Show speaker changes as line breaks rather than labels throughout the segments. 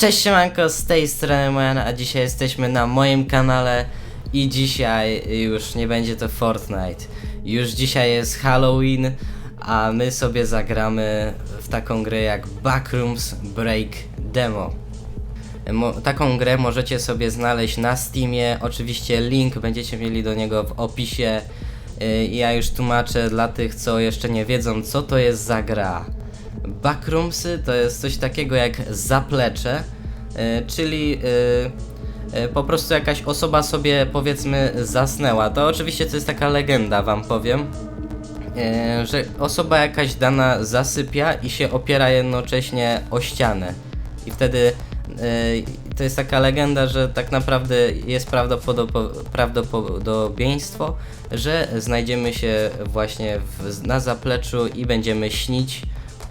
Cześć siemanko, z tej strony Mojan, a dzisiaj jesteśmy na moim kanale i dzisiaj już nie będzie to Fortnite. Już dzisiaj jest Halloween, a my sobie zagramy w taką grę jak Backrooms Break Demo. Mo taką grę możecie sobie znaleźć na Steamie, oczywiście link będziecie mieli do niego w opisie. Yy, Ja już tłumaczę dla tych, co jeszcze nie wiedzą, co to jest za gra. Backroomsy to jest coś takiego jak zaplecze, czyli y, y, po prostu jakaś osoba sobie powiedzmy zasnęła. To oczywiście to jest taka legenda, wam powiem. Że osoba jakaś dana zasypia i się opiera jednocześnie o ścianę. I wtedy to jest taka legenda, że tak naprawdę jest prawdopodob- prawdopodobieństwo, że znajdziemy się właśnie w, na zapleczu i będziemy śnić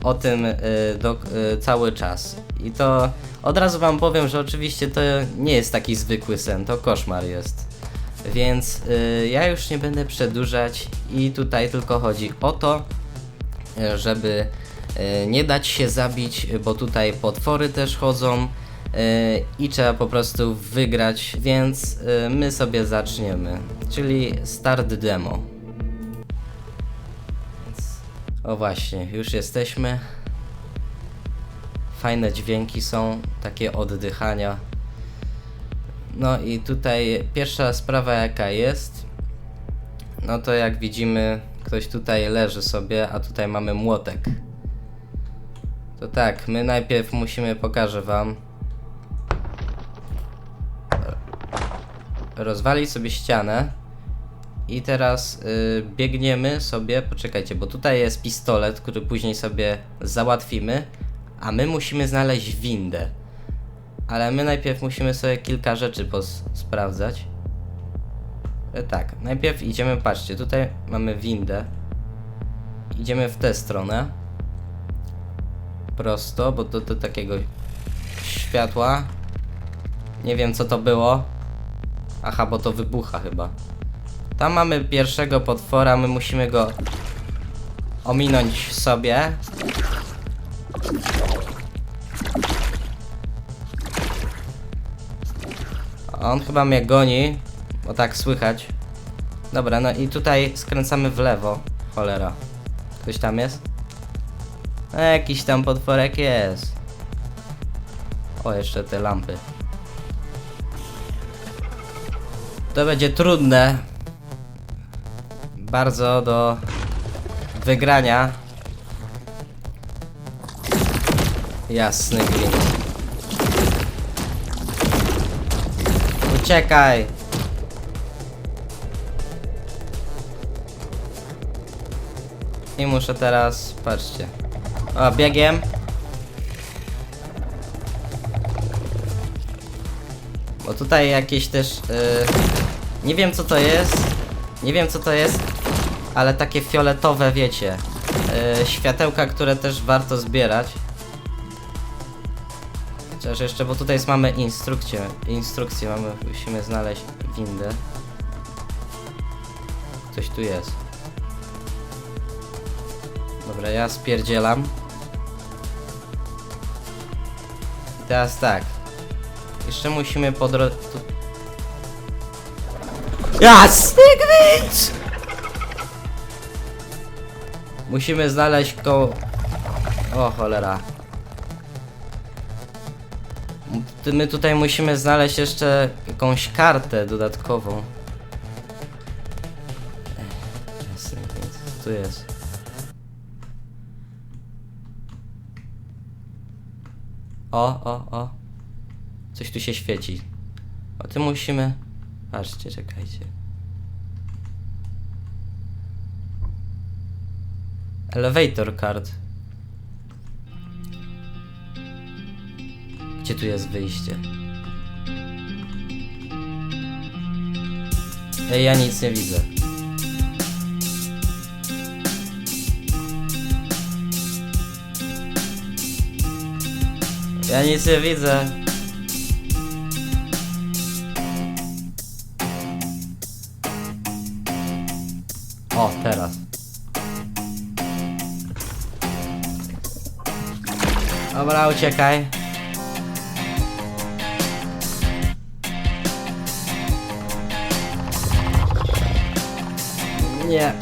o tym y, do, y, cały czas. I to od razu wam powiem, że oczywiście to nie jest taki zwykły sen, to koszmar jest. Więc y, ja już nie będę przedłużać i tutaj tylko chodzi o to, żeby nie dać się zabić, bo tutaj potwory też chodzą i trzeba po prostu wygrać, więc my sobie zaczniemy. Czyli start demo. O właśnie, już jesteśmy. Fajne dźwięki są, takie oddychania. No i tutaj pierwsza sprawa jaka jest, no to jak widzimy, ktoś tutaj leży sobie, a tutaj mamy młotek. To tak, my najpierw musimy, pokażę wam, rozwalić sobie ścianę. I teraz y, biegniemy sobie, poczekajcie, bo tutaj jest pistolet, który później sobie załatwimy, a my musimy znaleźć windę. Ale my najpierw musimy sobie kilka rzeczy pos- sprawdzać. E, tak, najpierw idziemy, patrzcie, tutaj mamy windę. Idziemy w tę stronę. Prosto, bo do, do takiego światła. Nie wiem co to było. Aha, bo to wybucha chyba. Tam mamy pierwszego potwora, my musimy go ominąć sobie. On chyba mnie goni, bo tak słychać. Dobra, no i tutaj skręcamy w lewo. Cholera. Ktoś tam jest? A, jakiś tam potworek jest. O, jeszcze te lampy. To będzie trudne, bardzo do wygrania. Jasny gwint. Uciekaj! I muszę teraz, patrzcie. O, biegiem. Bo tutaj jakieś też, yy, nie wiem co to jest, nie wiem co to jest, ale takie fioletowe, wiecie, yy, światełka, które też warto zbierać. Chociaż jeszcze, bo tutaj jest, mamy instrukcję, instrukcję mamy, musimy znaleźć windę. Ktoś tu jest. Dobra, ja spierdzielam. I teraz tak. Jeszcze musimy po drodze... Tu... Jasny gwint! Musimy znaleźć ko... O cholera. My tutaj musimy znaleźć jeszcze jakąś kartę dodatkową. Co tu jest? O, o, o. Coś tu się świeci. O tym musimy. Patrzcie, czekajcie. Elevator card. Gdzie tu jest wyjście? Ej, ja nic nie widzę. Ja nic nie widzę. Dobra, uciekaj. Nie.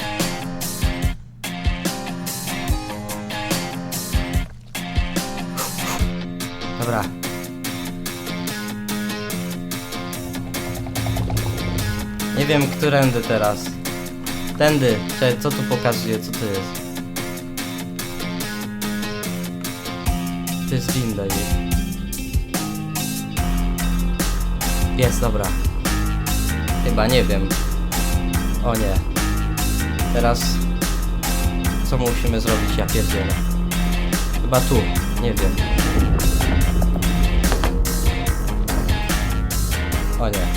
Dobra. Nie wiem, którędy teraz. Tędy. Czekaj, co tu pokazuje, co to jest? Jest winda jest. Dobra. Chyba nie wiem. O nie. Teraz... Co musimy zrobić? Ja pierdzielę. Chyba tu. Nie wiem. O nie.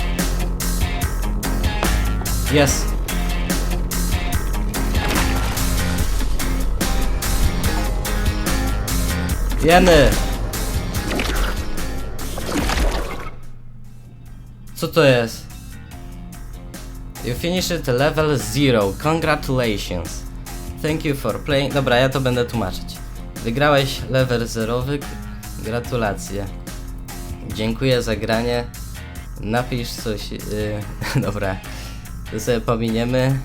Jest. Jeny! Co to jest? You finished level 0. Congratulations. Thank you for playing. Dobra, ja to będę tłumaczyć. Wygrałeś level zerowy. Gratulacje. Dziękuję za granie. Napisz coś. Yy, dobra. To sobie pominiemy.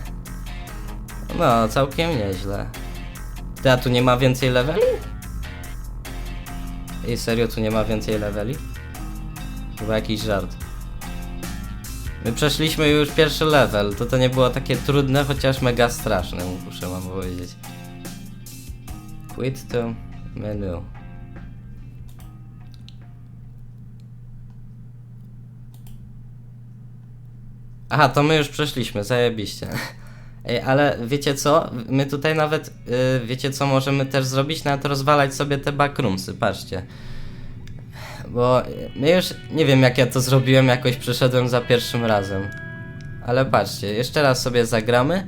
No, całkiem nieźle. Ty, tu nie ma więcej leveli? Ej, serio, tu nie ma więcej leveli? Chyba jakiś żart. My przeszliśmy już pierwszy level, to to nie było takie trudne, chociaż mega straszne, muszę wam powiedzieć. Quit to menu. Aha, to my już przeszliśmy, zajebiście. Ej, ale wiecie co? My tutaj nawet, yy, wiecie co możemy też zrobić? Nawet rozwalać sobie te backroomsy, patrzcie. Bo my już, nie wiem jak ja to zrobiłem, jakoś przeszedłem za pierwszym razem. Ale patrzcie, jeszcze raz sobie zagramy.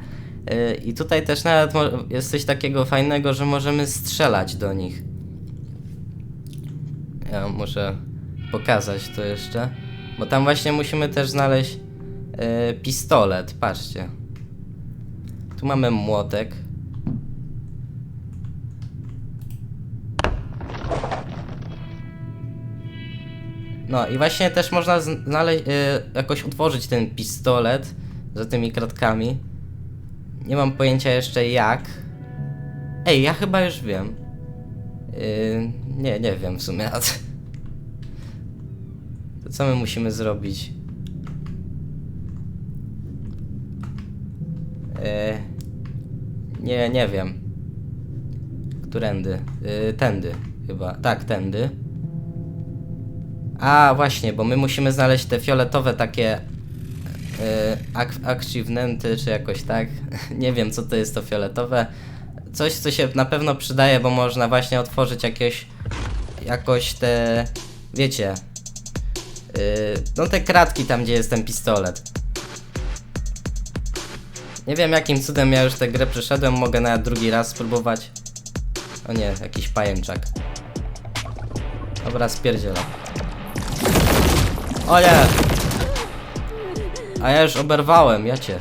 Yy, I tutaj też nawet jest coś takiego fajnego, że możemy strzelać do nich. Ja muszę pokazać to jeszcze. Bo tam właśnie musimy też znaleźć pistolet, patrzcie. Tu mamy młotek. No i właśnie też można znaleźć, y, jakoś utworzyć ten pistolet za tymi kratkami. Nie mam pojęcia jeszcze jak. Ej, ja chyba już wiem. Y, nie, nie wiem w sumie. To co my musimy zrobić? E, nie, nie wiem. Którędy? E, tędy chyba. Tak, tędy. A, właśnie, bo my musimy znaleźć te fioletowe takie e, ak- achievementy, czy jakoś tak. nie wiem, co to jest to fioletowe. Coś, co się na pewno przydaje, bo można właśnie otworzyć jakieś jakoś te, wiecie, e, no te kratki tam, gdzie jest ten pistolet. Nie wiem jakim cudem ja już tę grę przeszedłem, mogę nawet drugi raz spróbować. O nie, jakiś pajęczak. Dobra, spierdzielam. O nie! A ja już oberwałem, ja cię.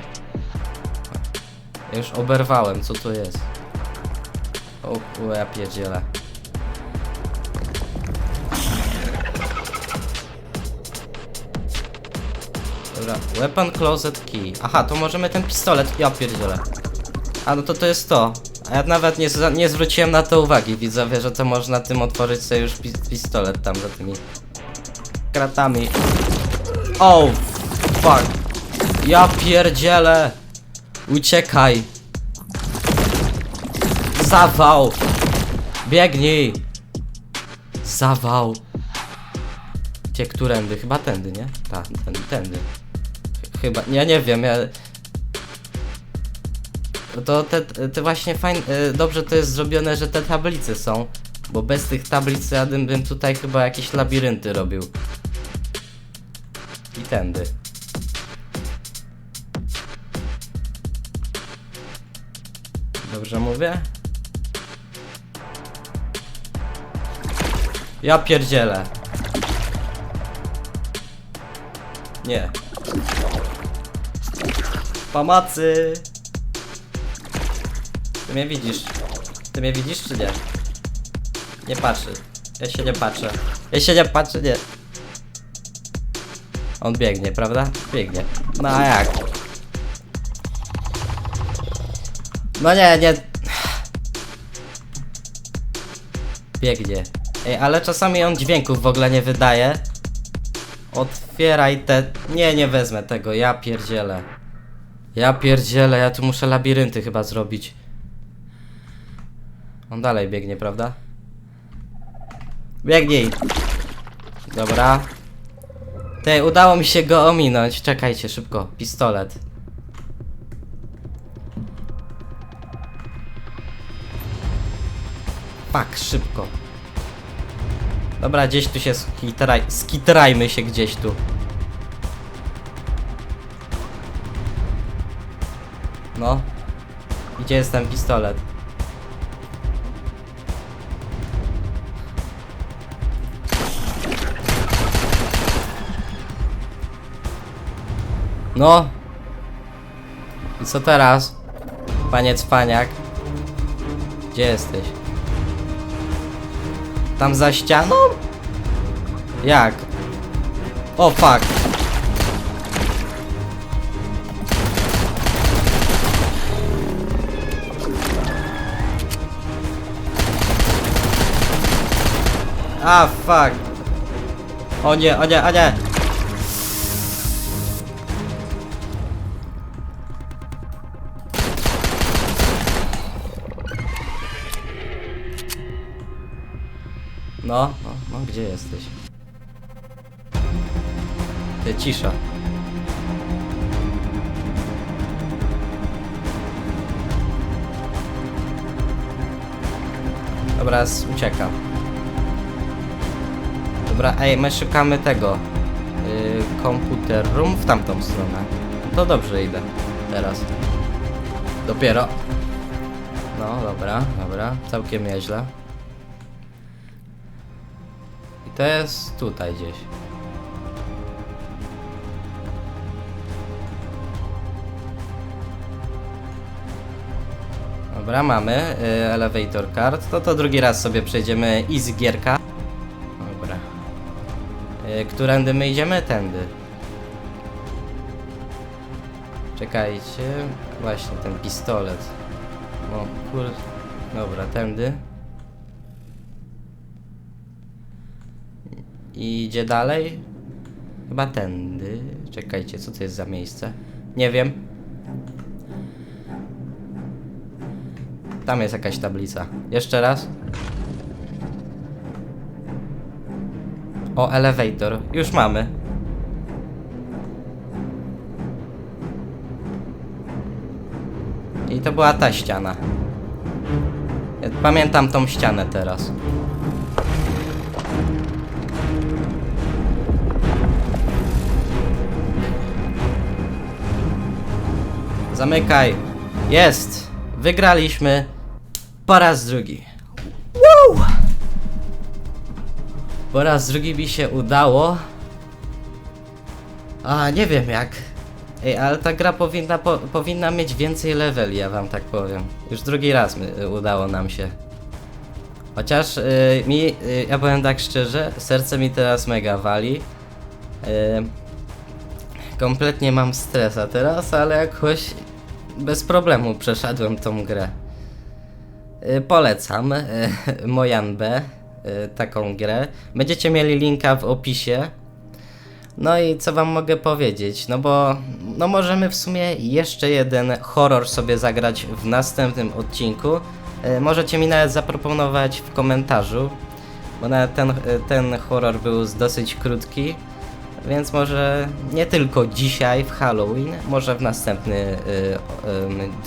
Ja już oberwałem, co to jest? O, o ja pierdzielę. Dobra, weapon closet key. Aha, to możemy ten pistolet. Ja pierdzielę. A no to to jest to. A ja nawet nie, nie zwróciłem na to uwagi, widzowie, że to można tym otworzyć sobie już pi pistolet tam za tymi kratami. Oh, fuck. Ja pierdzielę. Uciekaj. Zawał. Biegnij. Zawał. Gdzie, którędy? Chyba tędy, nie? Tak, tędy, tędy. Ch- Chyba, ja nie wiem, ja... To te, te właśnie fajne, dobrze to jest zrobione, że te tablice są, bo bez tych tablic ja bym tutaj chyba jakieś labirynty robił. I tędy. Dobrze mówię? Ja pierdzielę. Nie. Pamacy! Ty mnie widzisz. Ty mnie widzisz czy nie? Nie patrzy. Ja się nie patrzę. Ja się nie patrzę, nie. On biegnie, prawda? Biegnie. No a jak? No nie, nie. Biegnie. Ej, ale czasami on dźwięków w ogóle nie wydaje. Otwieraj te... Nie, nie wezmę tego, ja pierdzielę. Ja pierdzielę, ja tu muszę labirynty chyba zrobić. On dalej biegnie, prawda? Biegnij! Dobra. Ty, udało mi się go ominąć. Czekajcie, szybko. Pistolet. Pak, szybko. Dobra, gdzieś tu się skitraj, skitrajmy się gdzieś tu. No. Gdzie jest ten pistolet? No. I co teraz? Panie cwaniak. Gdzie jesteś? Tam za ścianą? Jak? O fuck. A fuck. O nie, o nie, o nie. No, no, no, gdzie jesteś? Ty, cisza. Dobra, uciekam. Dobra, ej, my szukamy tego. Yy, komputer room w tamtą stronę. To dobrze idę. Teraz. Dopiero. No, dobra, dobra. Całkiem nieźle. I to jest tutaj gdzieś. Dobra, mamy y, elevator card. To to drugi raz sobie przejdziemy easy gierka. Y, którędy my idziemy? Tędy. Czekajcie. Właśnie ten pistolet. O kur... Dobra, tędy. I idzie dalej? Chyba tędy. Czekajcie, co to jest za miejsce? Nie wiem. Tam jest jakaś tablica. Jeszcze raz. O, elevator. Już mamy. I to była ta ściana. Ja pamiętam tą ścianę teraz. Zamykaj. Jest. Wygraliśmy. Po raz drugi. Po raz drugi mi się udało. A, nie wiem jak. Ej, ale ta gra powinna, po, powinna mieć więcej leveli, ja wam tak powiem. Już drugi raz my, udało nam się. Chociaż y, mi, y, ja powiem tak szczerze, serce mi teraz mega wali. Y, kompletnie mam stresa teraz, ale jakoś bez problemu przeszedłem tą grę. Y, Polecam y, Mojan B. y, taką grę. Będziecie mieli linka w opisie. No i co wam mogę powiedzieć? No bo no możemy w sumie jeszcze jeden horror sobie zagrać w następnym odcinku. Y, Możecie mi nawet zaproponować w komentarzu, bo nawet ten, y, ten horror był dosyć krótki. Więc może nie tylko dzisiaj w Halloween, może w następny y,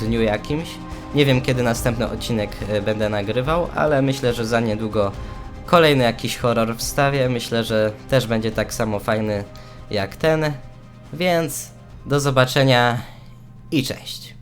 y, dniu jakimś. Nie wiem kiedy następny odcinek będę nagrywał, ale myślę, że za niedługo kolejny jakiś horror wstawię. Myślę, że też będzie tak samo fajny jak ten. Więc do zobaczenia i cześć.